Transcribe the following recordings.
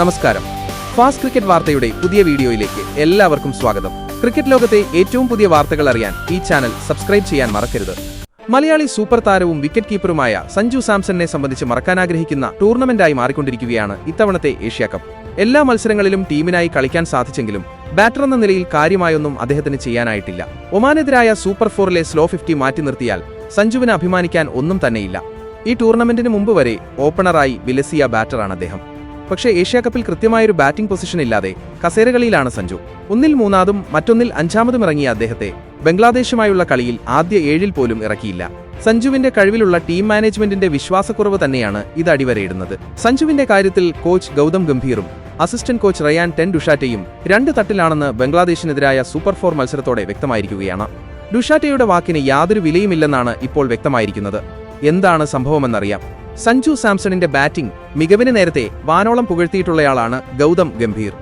നമസ്കാരം. Fast cricket വാർത്തയുടെ പുതിയ വീഡിയോയിലേക്ക് എല്ലാവർക്കും സ്വാഗതം. ക്രിക്കറ്റ് ലോകത്തെ ഏറ്റവും പുതിയ വാർത്തകൾ അറിയാൻ ഈ ചാനൽ സബ്സ്ക്രൈബ് ചെയ്യാൻ മറക്കരുത്. മലയാളി സൂപ്പർ താരവും വിക്കറ്റ് കീപ്പറുമായ സഞ്ജു സാംസണിനെ സംബന്ധിച്ച് മറക്കാനാഗ്രഹിക്കുന്ന ടൂർണമെന്റായി മാറിക്കൊണ്ടിരിക്കുകയാണ് ഇത്തവണത്തെ ഏഷ്യ കപ്പ്. എല്ലാ മത്സരങ്ങളിലും ടീമിനായി കളിക്കാൻ സാധിച്ചെങ്കിലും ബാറ്റർ എന്ന നിലയിൽ കാര്യമായൊന്നും അദ്ദേഹത്തിന് ചെയ്യാനായിട്ടില്ല. ഒമാനെതിരായ സൂപ്പർ ഫോറിലെ സ്ലോ ഫിഫ്റ്റി മാറ്റി നിർത്തിയാൽ സഞ്ജുവിന് അഭിമാനിക്കാൻ ഒന്നും തന്നെയില്ല. ഈ ടൂർണമെന്റിന് മുമ്പ് വരെ ഓപ്പണറായി വിലസിയ ബാറ്ററാണ് അദ്ദേഹം. പക്ഷേ ഏഷ്യാ കപ്പിൽ കൃത്യമായൊരു ബാറ്റിംഗ് പൊസിഷൻ ഇല്ലാതെ കസേരകളിയിലാണ് സഞ്ജു. ഒന്നിൽ മൂന്നാമതും മറ്റൊന്നിൽ അഞ്ചാമതും ഇറങ്ങിയ അദ്ദേഹത്തെ ബംഗ്ലാദേശുമായുള്ള കളിയിൽ ആദ്യ ഏഴിൽ പോലും ഇറക്കിയില്ല. സഞ്ജുവിന്റെ കഴിവിലുള്ള ടീം മാനേജ്മെന്റിന്റെ വിശ്വാസക്കുറവ് തന്നെയാണ് ഇത് അടിവരയിടുന്നത്. സഞ്ജുവിന്റെ കാര്യത്തിൽ കോച്ച് ഗൗതം ഗംഭീറും അസിസ്റ്റന്റ് കോച്ച് റയാൻ ടെൻ ഡുഷാറ്റയും രണ്ട് തട്ടിലാണെന്ന് ബംഗ്ലാദേശിനെതിരായ സൂപ്പർ ഫോർ മത്സരത്തോടെ വ്യക്തമായിരിക്കുകയാണ്. ഡുഷാറ്റയുടെ വാക്കിന് യാതൊരു വിലയുമില്ലെന്നാണ് ഇപ്പോൾ വ്യക്തമായിരിക്കുന്നത്. എന്താണ് സംഭവമെന്നറിയാം. സഞ്ജു സാംസണിന്റെ ബാറ്റിംഗ് മികവിന് നേരത്തെ വാനോളം പുകഴ്ത്തിയിട്ടുള്ളയാളാണ് ഗൗതം ഗംഭീർ.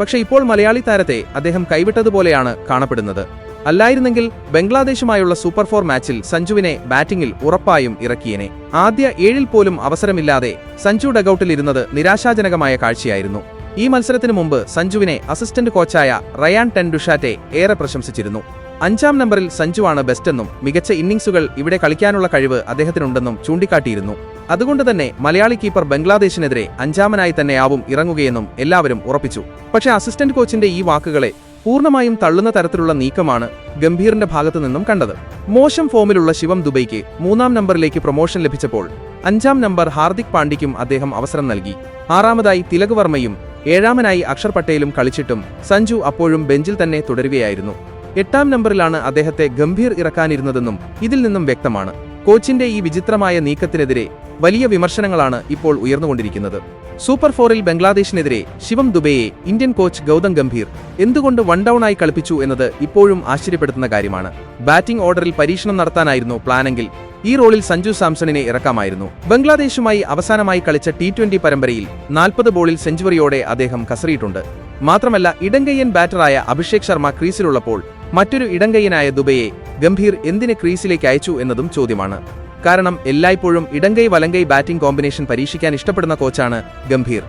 പക്ഷെ ഇപ്പോൾ മലയാളി താരത്തെ അദ്ദേഹം കൈവിട്ടതുപോലെയാണ് കാണപ്പെടുന്നത്. അല്ലായിരുന്നെങ്കിൽ ബംഗ്ലാദേശുമായുള്ള സൂപ്പർ ഫോർ മാച്ചിൽ സഞ്ജുവിനെ ബാറ്റിംഗിൽ ഉറപ്പായും ഇറക്കിയേനെ. ആദ്യ ഏഴിൽ പോലും അവസരമില്ലാതെ സഞ്ജു ഡഗൌട്ടിലിരുന്നത് നിരാശാജനകമായ കാഴ്ചയായിരുന്നു. ഈ മത്സരത്തിനു മുമ്പ് സഞ്ജുവിനെ അസിസ്റ്റന്റ് കോച്ചായ റയാൻ ടെൻഡുഷാറ്റെ ഏറെ പ്രശംസിച്ചിരുന്നു. അഞ്ചാം നമ്പറിൽ സഞ്ജുവാണ് ബെസ്റ്റെന്നും മികച്ച ഇന്നിംഗ്സുകൾ ഇവിടെ കളിക്കാനുള്ള കഴിവ് അദ്ദേഹത്തിനുണ്ടെന്നും ചൂണ്ടിക്കാട്ടിയിരുന്നു. അതുകൊണ്ട് തന്നെ മലയാളി കീപ്പർ ബംഗ്ലാദേശിനെതിരെ അഞ്ചാമനായി തന്നെയാവും ഇറങ്ങുകയെന്നും എല്ലാവരും ഉറപ്പിച്ചു. പക്ഷേ അസിസ്റ്റന്റ് കോച്ചിന്റെ ഈ വാക്കുകളെ പൂർണമായും തള്ളുന്ന തരത്തിലുള്ള നീക്കമാണ് ഗംഭീറിന്റെ ഭാഗത്തു നിന്നും കണ്ടത്. മോശം ഫോമിലുള്ള ശിവം ദുബൈക്ക് മൂന്നാം നമ്പറിലേക്ക് പ്രൊമോഷൻ ലഭിച്ചപ്പോൾ അഞ്ചാം നമ്പർ ഹാർദിക് പാണ്ഡ്യയ്ക്കും അദ്ദേഹം അവസരം നൽകി. ആറാമതായി തിലക് വർമ്മയും ഏഴാമനായി അക്ഷർ പട്ടേലും കളിച്ചിട്ടും സഞ്ജു അപ്പോഴും ബെഞ്ചിൽ തന്നെ തുടരുകയായിരുന്നു. എട്ടാം നമ്പറിലാണ് അദ്ദേഹത്തെ ഗംഭീർ ഇറക്കാനിരുന്നതെന്നും ഇതിൽ നിന്നും വ്യക്തമാണ്. കോച്ചിന്റെ ഈ വിചിത്രമായ നീക്കത്തിനെതിരെ വലിയ വിമർശനങ്ങളാണ് ഇപ്പോൾ ഉയർന്നുകൊണ്ടിരിക്കുന്നത്. സൂപ്പർ ഫോറിൽ ബംഗ്ലാദേശിനെതിരെ ശിവം ദുബെയെ ഇന്ത്യൻ കോച്ച് ഗൗതം ഗംഭീർ എന്തുകൊണ്ട് വൺ ഡൌണായി കളിപ്പിച്ചു എന്നത് ഇപ്പോഴും ആശ്ചര്യപ്പെടുത്തുന്ന കാര്യമാണ്. ബാറ്റിംഗ് ഓർഡറിൽ പരീക്ഷണം നടത്താനായിരുന്നു പ്ലാനെങ്കിൽ ഈ റോളിൽ സഞ്ജു സാംസണിനെ ഇറക്കാമായിരുന്നു. ബംഗ്ലാദേശുമായി അവസാനമായി കളിച്ച ടി ട്വന്റി പരമ്പരയിൽ നാൽപ്പത് ബോളിൽ സെഞ്ചുറിയോടെ അദ്ദേഹം കസറിയിട്ടുണ്ട്. മാത്രമല്ല ഇടങ്കയ്യൻ ബാറ്ററായ അഭിഷേക് ശർമ്മ ക്രീസിലുള്ളപ്പോൾ മറ്റൊരു ഇടങ്കയ്യനായ ദുബൈയെ ഗംഭീർ എന്തിന് ക്രീസിലേക്ക് അയച്ചു എന്നതും ചോദ്യമാണ്. കാരണം എല്ലായ്പ്പോഴും ഇടങ്കൈ വലങ്കൈ ബാറ്റിംഗ് കോമ്പിനേഷൻ പരീക്ഷിക്കാൻ ഇഷ്ടപ്പെടുന്ന കോച്ചാണ് ഗംഭീർ.